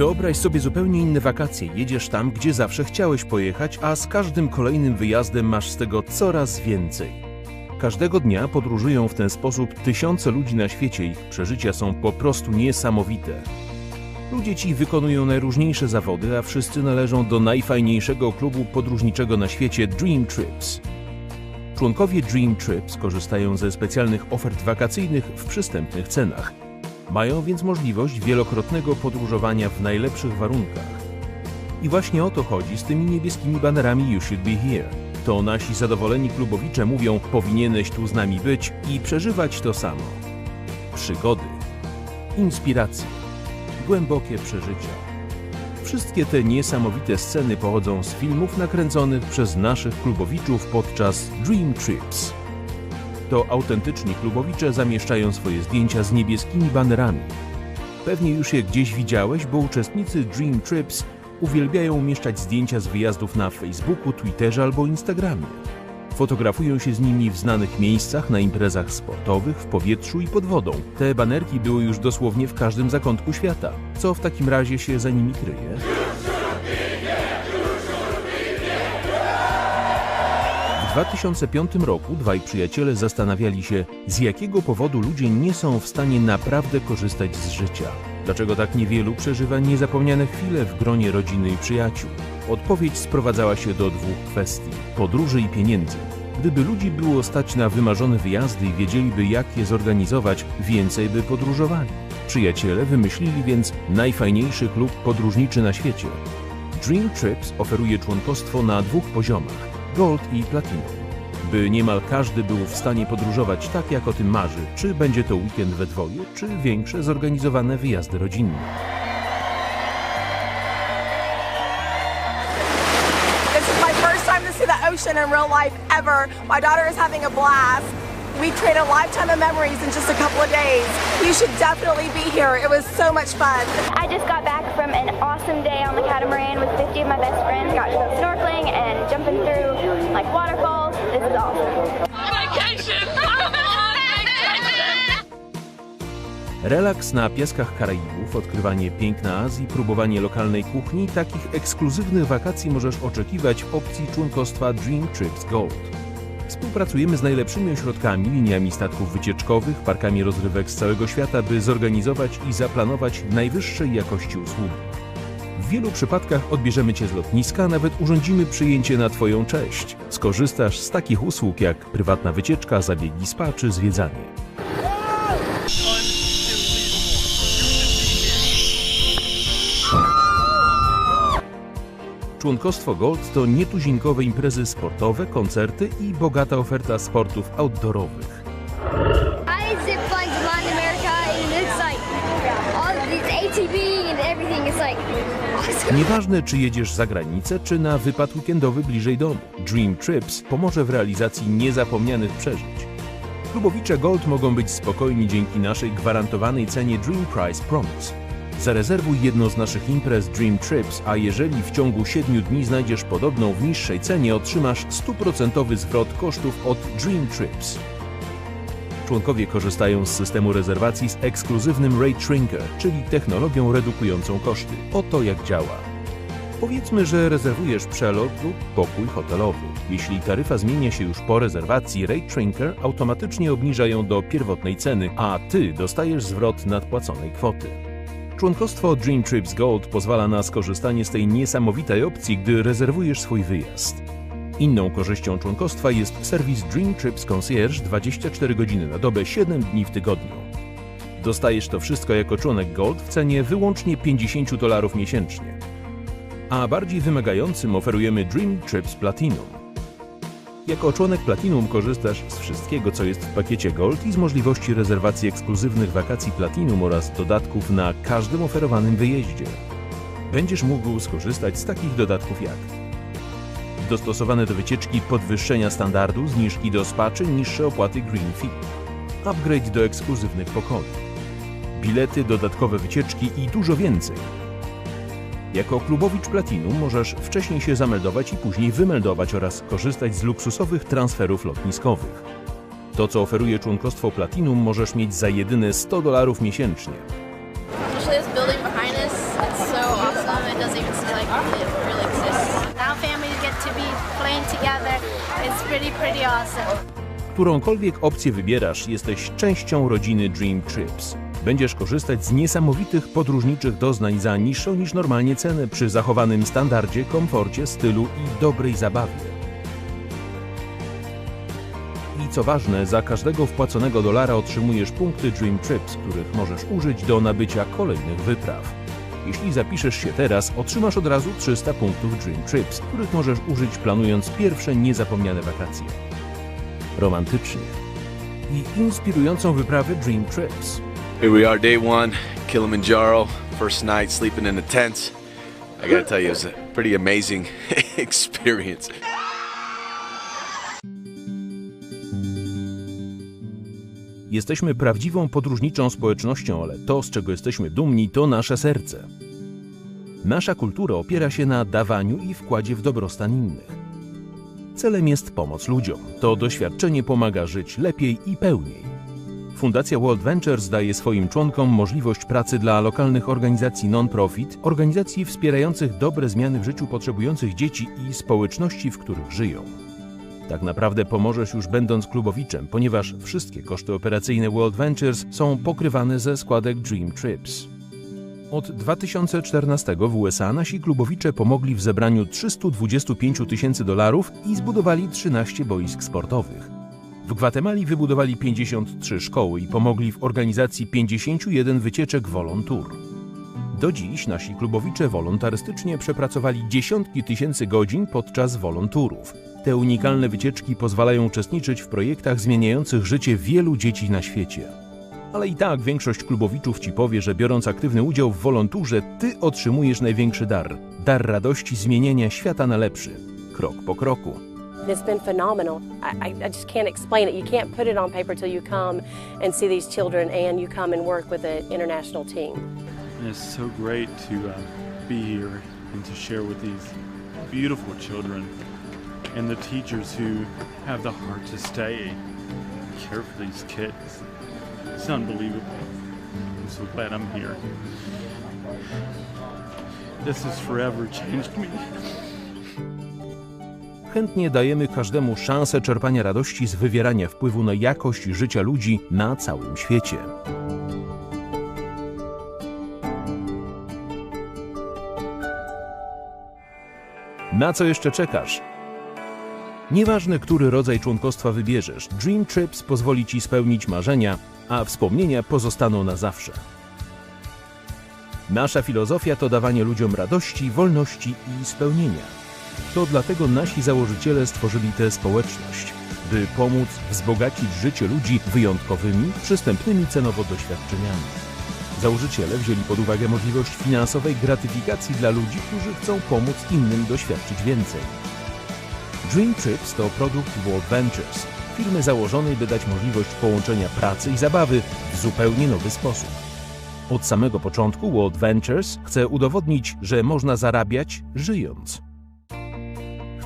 Wyobraź sobie zupełnie inne wakacje. Jedziesz tam, gdzie zawsze chciałeś pojechać, a z każdym kolejnym wyjazdem masz z tego coraz więcej. Każdego dnia podróżują w ten sposób tysiące ludzi na świecie. Ich przeżycia są po prostu niesamowite. Ludzie ci wykonują najróżniejsze zawody, a wszyscy należą do najfajniejszego klubu podróżniczego na świecie Dream Trips. Członkowie Dream Trips korzystają ze specjalnych ofert wakacyjnych w przystępnych cenach. Mają więc możliwość wielokrotnego podróżowania w najlepszych warunkach. I właśnie o to chodzi z tymi niebieskimi banerami You Should Be Here. To nasi zadowoleni klubowicze mówią, powinieneś tu z nami być i przeżywać to samo. Przygody, inspiracje, głębokie przeżycia. Wszystkie te niesamowite sceny pochodzą z filmów nakręconych przez naszych klubowiczów podczas Dream Trips. To autentyczni klubowicze zamieszczają swoje zdjęcia z niebieskimi banerami. Pewnie już je gdzieś widziałeś, bo uczestnicy Dream Trips uwielbiają umieszczać zdjęcia z wyjazdów na Facebooku, Twitterze albo Instagramie. Fotografują się z nimi w znanych miejscach, na imprezach sportowych, w powietrzu i pod wodą. Te banerki były już dosłownie w każdym zakątku świata. Co w takim razie się za nimi kryje? 2005 roku dwaj przyjaciele zastanawiali się, z jakiego powodu ludzie nie są w stanie naprawdę korzystać z życia. Dlaczego tak niewielu przeżywa niezapomniane chwile w gronie rodziny i przyjaciół? Odpowiedź sprowadzała się do dwóch kwestii: podróży i pieniędzy. Gdyby ludzi było stać na wymarzone wyjazdy i wiedzieliby, jak je zorganizować, więcej by podróżowali. Przyjaciele wymyślili więc najfajniejszy klub podróżniczy na świecie. Dream Trips oferuje członkostwo na dwóch poziomach Gold i Platinum. By niemal każdy był w stanie podróżować tak, jak o tym marzy, czy będzie to weekend we dwoje, czy większe zorganizowane wyjazdy rodzinne. This is my first time to see the ocean in real life ever. My daughter is having a blast. We create a lifetime of memories in just a couple of days. You should definitely be here. It was so much fun. I just got back from an awesome day on the catamaran with 50 of my best friends. Got to go snorkeling and jumping through like waterfalls. This is awesome. Vacation! Relaks na piaskach Karaibów, odkrywanie piękna Azji, próbowanie lokalnej kuchni, takich ekskluzywnych wakacji możesz oczekiwać w opcji członkostwa Dream Trips Gold. Współpracujemy z najlepszymi ośrodkami, liniami statków wycieczkowych, parkami rozrywek z całego świata, by zorganizować i zaplanować najwyższej jakości usługi. W wielu przypadkach odbierzemy Cię z lotniska, nawet urządzimy przyjęcie na Twoją cześć. Skorzystasz z takich usług jak prywatna wycieczka, zabiegi spa czy zwiedzanie. Członkostwo Gold to nietuzinkowe imprezy sportowe, koncerty i bogata oferta sportów outdoorowych. Nieważne, czy jedziesz za granicę, czy na wypad weekendowy bliżej domu, Dream Trips pomoże w realizacji niezapomnianych przeżyć. Klubowicze Gold mogą być spokojni dzięki naszej gwarantowanej cenie Dream Price Promise. Zarezerwuj jedną z naszych imprez Dream Trips, a jeżeli w ciągu 7 dni znajdziesz podobną w niższej cenie, otrzymasz 100% zwrot kosztów od Dream Trips. Członkowie korzystają z systemu rezerwacji z ekskluzywnym Rate Shrinker, czyli technologią redukującą koszty. Oto jak działa. Powiedzmy, że rezerwujesz przelot lub pokój hotelowy. Jeśli taryfa zmienia się już po rezerwacji, Rate Shrinker automatycznie obniża ją do pierwotnej ceny, a Ty dostajesz zwrot nadpłaconej kwoty. Członkostwo Dream Trips Gold pozwala na skorzystanie z tej niesamowitej opcji, gdy rezerwujesz swój wyjazd. Inną korzyścią członkostwa jest serwis Dream Trips Concierge 24 godziny na dobę, 7 dni w tygodniu. Dostajesz to wszystko jako członek Gold w cenie wyłącznie 50 dolarów miesięcznie. A bardziej wymagającym oferujemy Dream Trips Platinum. Jako członek Platinum korzystasz z wszystkiego, co jest w pakiecie Gold i z możliwości rezerwacji ekskluzywnych wakacji Platinum oraz dodatków na każdym oferowanym wyjeździe. Będziesz mógł skorzystać z takich dodatków jak dostosowane do wycieczki podwyższenia standardu, zniżki do spa czy niższe opłaty Green Fee, upgrade do ekskluzywnych pokoi, bilety, dodatkowe wycieczki i dużo więcej. Jako klubowicz Platinum możesz wcześniej się zameldować i później wymeldować oraz korzystać z luksusowych transferów lotniskowych. To, co oferuje członkostwo Platinum, możesz mieć za jedyne 100 dolarów miesięcznie. Którąkolwiek opcję wybierasz, jesteś częścią rodziny Dream Trips. Będziesz korzystać z niesamowitych podróżniczych doznań za niższą niż normalnie cenę przy zachowanym standardzie, komforcie, stylu i dobrej zabawie. I co ważne, za każdego wpłaconego dolara otrzymujesz punkty Dream Trips, których możesz użyć do nabycia kolejnych wypraw. Jeśli zapiszesz się teraz, otrzymasz od razu 300 punktów Dream Trips, których możesz użyć planując pierwsze niezapomniane wakacje. Romantycznie i inspirującą wyprawę Dream Trips. Here we are, day one, Kilimanjaro. First night sleeping in the tents. I gotta tell you, it was a pretty amazing experience. Jesteśmy prawdziwą podróżniczą społecznością, ale to, z czego jesteśmy dumni, to nasze serce. Nasza kultura opiera się na dawaniu i wkładzie w dobrostan innych. Celem jest pomoc ludziom. To doświadczenie pomaga żyć lepiej i pełniej. Fundacja World Ventures daje swoim członkom możliwość pracy dla lokalnych organizacji non-profit, organizacji wspierających dobre zmiany w życiu potrzebujących dzieci i społeczności, w których żyją. Tak naprawdę pomożesz już będąc klubowiczem, ponieważ wszystkie koszty operacyjne World Ventures są pokrywane ze składek Dream Trips. Od 2014 w USA nasi klubowicze pomogli w zebraniu 325 tysięcy dolarów i zbudowali 13 boisk sportowych. W Gwatemali wybudowali 53 szkoły i pomogli w organizacji 51 wycieczek Volontour. Do dziś nasi klubowicze wolontarystycznie przepracowali dziesiątki tysięcy godzin podczas wolonturów. Te unikalne wycieczki pozwalają uczestniczyć w projektach zmieniających życie wielu dzieci na świecie. Ale i tak większość klubowiczów ci powie, że biorąc aktywny udział w wolonturze, ty otrzymujesz największy dar dar radości zmienienia świata na lepszy, krok po kroku. It's been phenomenal. I, I, just can't explain it. You can't put it on paper till you come and see these children and you come and work with an international team. And it's so great to uh, be here and to share with these beautiful children and the teachers who have the heart to stay and care for these kids. It's unbelievable. I'm so glad I'm here. This has forever changed me. Chętnie dajemy każdemu szansę czerpania radości z wywierania wpływu na jakość życia ludzi na całym świecie. Na co jeszcze czekasz? Nieważne, który rodzaj członkostwa wybierzesz, Dream Trips pozwoli Ci spełnić marzenia, a wspomnienia pozostaną na zawsze. Nasza filozofia to dawanie ludziom radości, wolności i spełnienia. To dlatego nasi założyciele stworzyli tę społeczność, by pomóc wzbogacić życie ludzi wyjątkowymi, przystępnymi cenowo doświadczeniami. Założyciele wzięli pod uwagę możliwość finansowej gratyfikacji dla ludzi, którzy chcą pomóc innym doświadczyć więcej. Dream Trips to produkt World Ventures, firmy założonej, by dać możliwość połączenia pracy i zabawy w zupełnie nowy sposób. Od samego początku World Ventures chce udowodnić, że można zarabiać żyjąc.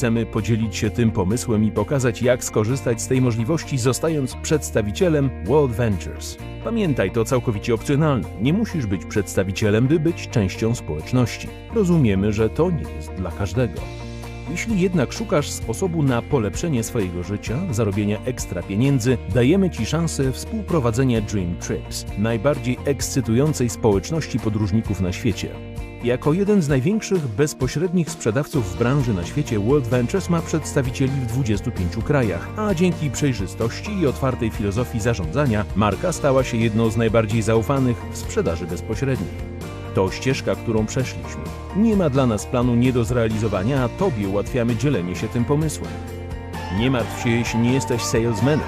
Chcemy podzielić się tym pomysłem i pokazać, jak skorzystać z tej możliwości, zostając przedstawicielem World Ventures. Pamiętaj, to całkowicie opcjonalne. Nie musisz być przedstawicielem, by być częścią społeczności. Rozumiemy, że to nie jest dla każdego. Jeśli jednak szukasz sposobu na polepszenie swojego życia, zarobienia ekstra pieniędzy, dajemy Ci szansę współprowadzenia Dream Trips, najbardziej ekscytującej społeczności podróżników na świecie. Jako jeden z największych bezpośrednich sprzedawców w branży na świecie, World Ventures ma przedstawicieli w 25 krajach, a dzięki przejrzystości i otwartej filozofii zarządzania, marka stała się jedną z najbardziej zaufanych w sprzedaży bezpośredniej. To ścieżka, którą przeszliśmy. Nie ma dla nas planu nie do zrealizowania, a Tobie ułatwiamy dzielenie się tym pomysłem. Nie martw się, jeśli nie jesteś salesmanem.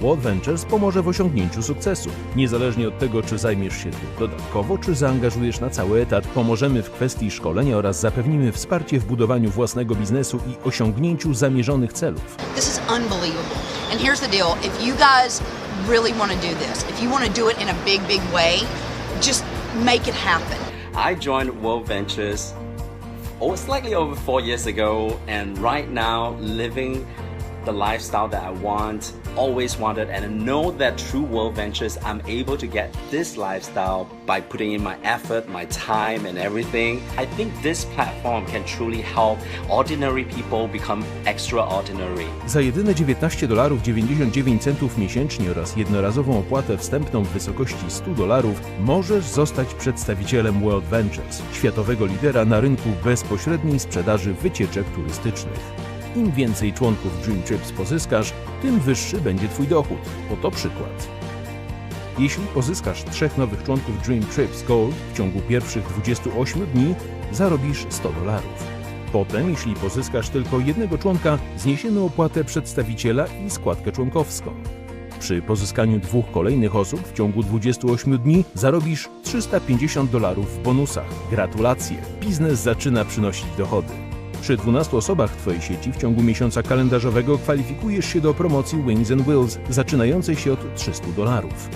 World Ventures pomoże w osiągnięciu sukcesu. Niezależnie od tego, czy zajmiesz się tym dodatkowo, czy zaangażujesz na cały etat, pomożemy w kwestii szkolenia oraz zapewnimy wsparcie w budowaniu własnego biznesu i osiągnięciu zamierzonych celów. This is unbelievable. And here's the deal if you guys really want to do this, if you want to do it in a big, big way, just make it happen. I joined World Ventures oh, slightly over four years ago, and right now living the lifestyle that I want, always wanted, and I know that through World Ventures, I'm able to get this lifestyle by putting in my effort, my time, and everything. I think this platform can truly help ordinary people become extraordinary. Za jedyne 19 dolarów 99 centów miesięcznie oraz jednorazową opłatę wstępną w wysokości 100 dolarów możesz zostać przedstawicielem World Ventures, światowego lidera na rynku bezpośredniej sprzedaży wycieczek turystycznych. Im więcej członków Dream Trips pozyskasz, tym wyższy będzie Twój dochód. Oto przykład. Jeśli pozyskasz trzech nowych członków Dream Trips Gold w ciągu pierwszych 28 dni, zarobisz 100 dolarów. Potem, jeśli pozyskasz tylko jednego członka, zniesiemy opłatę przedstawiciela i składkę członkowską. Przy pozyskaniu dwóch kolejnych osób w ciągu 28 dni zarobisz 350 dolarów w bonusach. Gratulacje! Biznes zaczyna przynosić dochody. Przy 12 osobach w Twojej sieci w ciągu miesiąca kalendarzowego kwalifikujesz się do promocji Wings and Wheels zaczynającej się od 300 dolarów.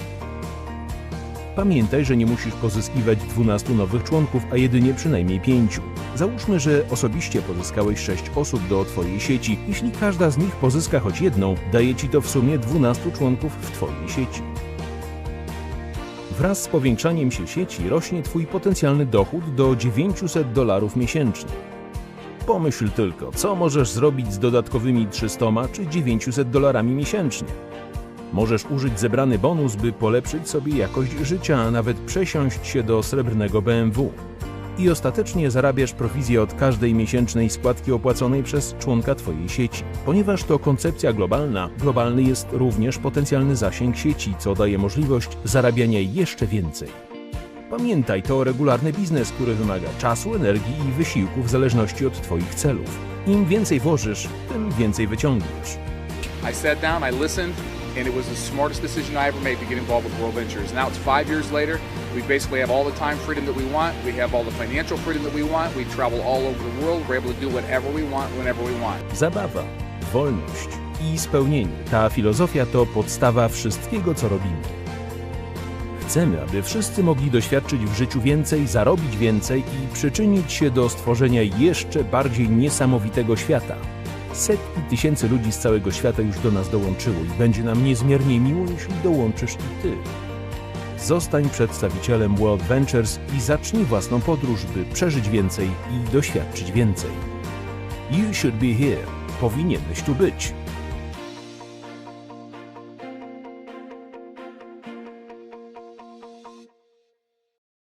Pamiętaj, że nie musisz pozyskiwać 12 nowych członków, a jedynie przynajmniej 5. Załóżmy, że osobiście pozyskałeś 6 osób do Twojej sieci. Jeśli każda z nich pozyska choć jedną, daje Ci to w sumie 12 członków w Twojej sieci. Wraz z powiększaniem się sieci rośnie Twój potencjalny dochód do 900 dolarów miesięcznie. Pomyśl tylko, co możesz zrobić z dodatkowymi 300 czy 900 dolarami miesięcznie. Możesz użyć zebrany bonus, by polepszyć sobie jakość życia, a nawet przesiąść się do srebrnego BMW. I ostatecznie zarabiasz prowizję od każdej miesięcznej składki opłaconej przez członka Twojej sieci. Ponieważ to koncepcja globalna, globalny jest również potencjalny zasięg sieci, co daje możliwość zarabiania jeszcze więcej. Pamiętaj, to regularny biznes, który wymaga czasu, energii i wysiłku w zależności od Twoich celów. Im więcej włożysz, tym więcej wyciągniesz. I sat down, I listened, and it was the smartest decision I ever made to get involved with World Ventures. Now it's five years later. We basically have all the time freedom that we want. We have all the financial freedom that we want. We travel all over the world. We're able to do whatever we want, whenever we want. Zabawa, wolność i spełnienie. Ta filozofia to podstawa wszystkiego, co robimy. Chcemy, aby wszyscy mogli doświadczyć w życiu więcej, zarobić więcej i przyczynić się do stworzenia jeszcze bardziej niesamowitego świata. Setki tysięcy ludzi z całego świata już do nas dołączyło i będzie nam niezmiernie miło, jeśli dołączysz i ty. Zostań przedstawicielem World Ventures i zacznij własną podróż, by przeżyć więcej i doświadczyć więcej. You should be here. Powinieneś tu być.